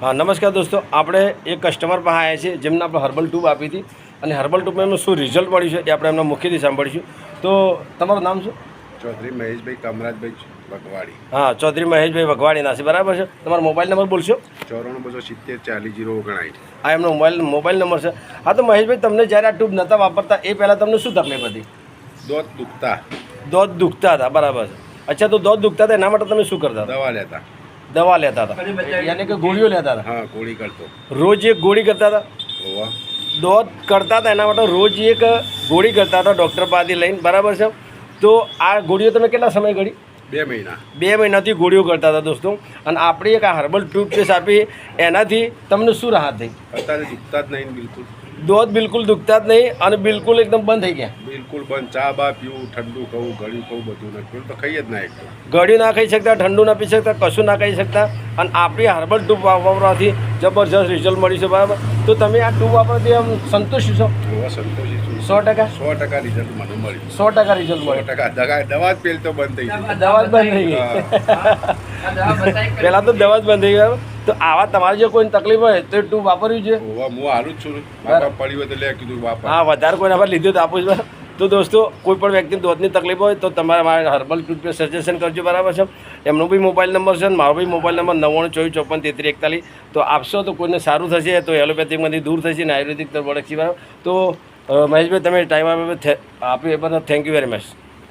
હા નમસ્કાર દોસ્તો. આપણે એક કસ્ટમર પાસે આવ્યા છીએ જેમને આપણે હર્બલ ટ્યુબ આપી હતી. અને હર્બલ ટ્યુબમાં એમનું શું રિઝલ્ટ મળ્યું છે એ આપણે એમના મુખ્યથી સાંભળીશું. તો તમારું નામ શું? ચૌધરી મહેશભાઈ કામરાજભાઈ વગવાડી હા ચૌધરી મહેશભાઈ વઘવાડી નાસી બરાબર છે? તમારો મોબાઈલ નંબર બોલશો? ચોરાણું બસો સિત્તેર ચાલીસ જીરો ઓગણાઠ આ એમનો મોબાઈલ મોબાઈલ નંબર છે. હા તો મહેશભાઈ તમને જ્યારે આ ટ્યુબ નહોતા વાપરતા એ પહેલાં તમને શું તકલીફ હતી? દોત દુખતા. દોધ દુખતા હતા. બરાબર છે. અચ્છા તો દોધ દુખતા હતા એના માટે તમે શું કરતા દવા લેતા. દવા લેતા હતા. યાની કે ગોળીઓ લેતા હતા. હા ગોળી કરતો. રોજ એક ગોળી કરતા હતા. દોધ કરતા હતા એના માટે રોજ એક ગોળી કરતા હતા ડૉક્ટર પાસેથી લઈને. બરાબર છે? તો આ ગોળીઓ તમે કેટલા સમય ગળી? બે મહિના. બે મહિનાથી ગોળીઓ કરતા હતા દોસ્તો. અને આપણી એક આ હર્બલ ટૂથપેસ્ટ આપી એનાથી તમને શું રાહત થઈ? અત્યારે દુખતા જ નહીં બિલકુલ. દોધ બિલકુલ દુખતા જ નહીં અને બિલકુલ એકદમ બંધ થઈ ગયા. બિલકુલ બંધ ચા બા પીવું ઠંડુ ખાવું ગળ્યું ખાવું બધું નથી. પેલું તો ખાઈ જ ના એકદમ ગળ્યું ના ખાઈ શકતા ઠંડુ ના પી શકતા કશું ના ખાઈ શકતા. અને આપણી હર્બલ ટૂબ વાપરવાથી જબરજસ્ત રિઝલ્ટ મળી છે બરાબર? તો તમે આ ટૂપ વાપરવાથી આમ સંતુષ્ટ છો? સંતોષી છું. સો ટકા? સો ટકા રિઝલ્ટ મને મળ્યું સો ટકા રિઝલ્ટ સો ટકા. દવા દવા જ પેલ તો બંધ થઈ ગઈ. દવા જ બંધ થઈ ગઈ. પહેલાં તો દવા જ બંધ થઈ ગયા તો આવા તમારી જો કોઈ તકલીફ હોય તો ટૂબ વાપર્યું છે હું હાલું જ છું. પડ્યું પડી હોય તો લે કીધું વાપર હા વધારે કોઈ આપણે લીધું તો આપું બરાબર. તો દોસ્તો, કોઈ પણ વ્યક્તિને દોધની તકલીફ હોય તો તમારે મારે હર્બલ ટૂથપેસ્ટ સજેશન કરજો, બરાબર છે? એમનો બી મોબાઈલ નંબર છે મારો બી મોબાઈલ નંબર નવ્વાણું ચોવીસ ચોપન તેત્રીસ એકતાલીસ. તો આપશો તો કોઈને સારું થશે તો એલોપેથિકમાંથી દૂર થશે ને આયુર્વેદિક તરફ વળગશે, બરાબર? તો મહેશભાઈ, તમે ટાઈમ આપ્યો આપ્યો એ બદલ થેન્ક યુ વેરી મચ